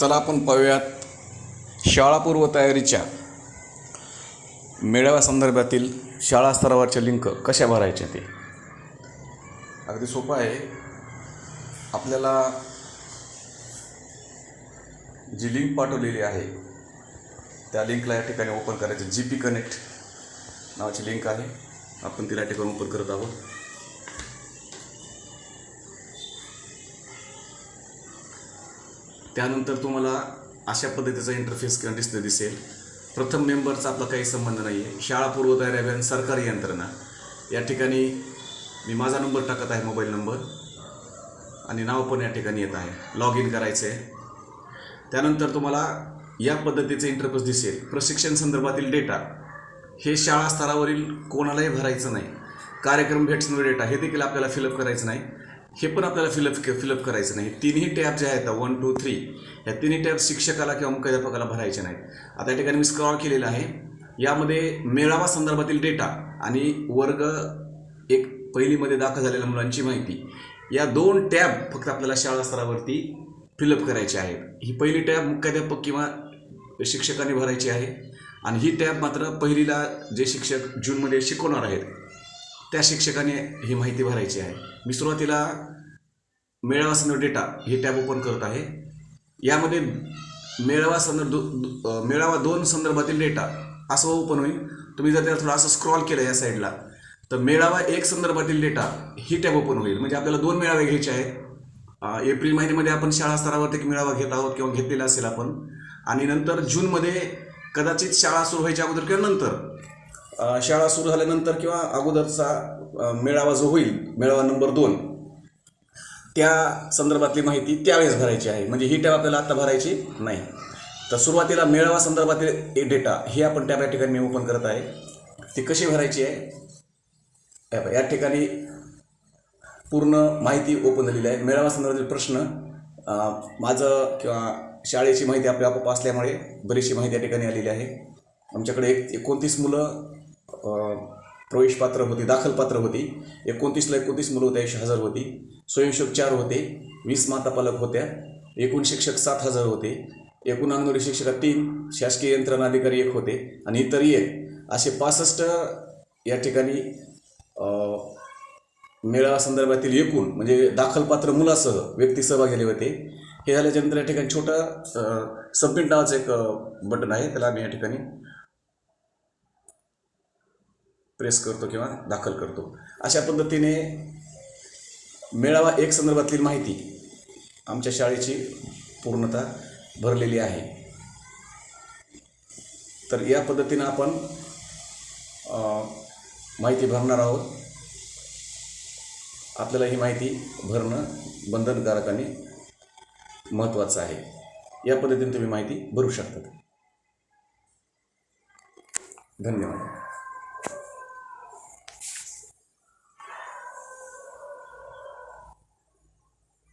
चला आपण पाहूयात शाळापूर्व तयारीच्या मेळाव्यासंदर्भातील शाळा स्तरावरच्या लिंक कशा भरायच्या ते? अगदी सोपं आहे. आपल्याला जी लिंक पाठवलेली आहे त्या लिंकला या ठिकाणी ओपन करायचं. जी पी कनेक्ट नावाची लिंक आहे. आपण तिला ठिकाणी ओपन करत आहोत. त्यानंतर तुम्हाला अशा पद्धतीचा इंटरफेस किंवा दिसेल. प्रथम मेंबरचा आपला काही संबंध नाही आहे शाळा पूर्वतयारी अभियान सरकारी यंत्रणा. या ठिकाणी मी माझा नंबर टाकत आहे मोबाईल नंबर आणि नाव पण या ठिकाणी येत आहे. लॉग इन करायचं आहे त्यानंतर तुम्हाला या पद्धतीचे इंटरफेस दिसेल. प्रशिक्षण संदर्भातील डेटा हे शाळा स्तरावरील कोणालाही भरायचं नाही. कार्यक्रम भेटसनर डेटा हे देखील आपल्याला फिलअप करायचं नाही. हे पण आपल्याला फिलअप फिलअप करायचं नाही. तिन्ही टॅब जे आहेत वन टू थ्री या तिन्ही टॅब शिक्षकाला किंवा मुख्याध्यापकाला भरायचे नाहीत. आता या ठिकाणी मी स्क्रॉल केलेलं आहे. यामध्ये मेळावा संदर्भातील डेटा आणि वर्ग एक पहिलीमध्ये दाखल झालेल्या मुलांची माहिती. या दोन टॅब फक्त आपल्याला शाळा स्तरावरती फिलअप करायचे आहेत. ही पहिली टॅब मुख्याध्यापक किंवा शिक्षकांनी भरायची आहे. आणि ही टॅब मात्र पहिलीला जे शिक्षक जूनमध्ये शिकवणार आहेत त्या शिक्षकाने ही माहिती भरायची आहे. मी सुरुवातीला मेळावा संदर्भ डेटा ही टॅब ओपन करत आहे. यामध्ये मेळावा संदर्भ दो, मेळावा दोन संदर्भातील डेटा असं ओपन होईल. तुम्ही जर त्याला थोडं असं स्क्रॉल केलं या साईडला तर मेळावा एक संदर्भातील डेटा ही टॅब ओपन होईल. म्हणजे आपल्याला दोन मेळावे घ्यायचे आहेत. एप्रिल महिन्यामध्ये आपण शाळा स्तरावरती एक मेळावा घेत आहोत किंवा घेतलेला असेल आपण. आणि नंतर जूनमध्ये कदाचित शाळा सुरू व्हायच्या अगोदर किंवा नंतर शाळा सुरू झाल्यानंतर किंवा अगोदरचा मेळावा जो होईल मेळावा नंबर दोन त्या संदर्भातली माहिती त्यावेळेस भरायची आहे. म्हणजे ही टॅब आपल्याला आता भरायची नाही. तर सुरुवातीला मेळावा संदर्भातील एक डेटा हे आपण टॅब या ठिकाणी मी ओपन करत आहे. ती कशी भरायची आहे? या ठिकाणी पूर्ण माहिती ओपन झालेली आहे. मेळावा संदर्भातील प्रश्न माझं किंवा शाळेची माहिती आपल्या आपोआप असल्यामुळे बरीचशी माहिती या ठिकाणी आलेली आहे. आमच्याकडे एक एकोणतीस मुलं प्रवेशपात्र होती दाखलपात्र होती. एकोणतीसला एकोणतीस मुलं होते हजार होती. स्वयंसेवक चार होते वीस माता पालक होत्या. एकूण शिक्षक सात हजार होते. एकूण अंगणवाडी शिक्षक तीन शासकीय यंत्रणा अधिकारी एक होते आणि इतरही एक असे पासष्ट या ठिकाणी मेळावा संदर्भातील एकूण म्हणजे दाखलपात्र मुलासह व्यक्ती सहभागी झाले होते. हे झाल्याच्यानंतर या ठिकाणी छोटं सबमिट नावाचं एक बटन आहे. त्याला आम्ही या ठिकाणी प्रेस करतो किंवा दाखल करतो. अशा पद्धतीने मेळावा एक संदर्भातली माहिती आमच्या शाळेची पूर्णता भरलेली आहे. तर या पद्धतीनं आपण माहिती भरणार आहोत. आपल्याला ही माहिती भरणं बंधनकारकाने महत्त्वाचं आहे. या पद्धतीने तुम्ही माहिती भरू शकता. धन्यवाद.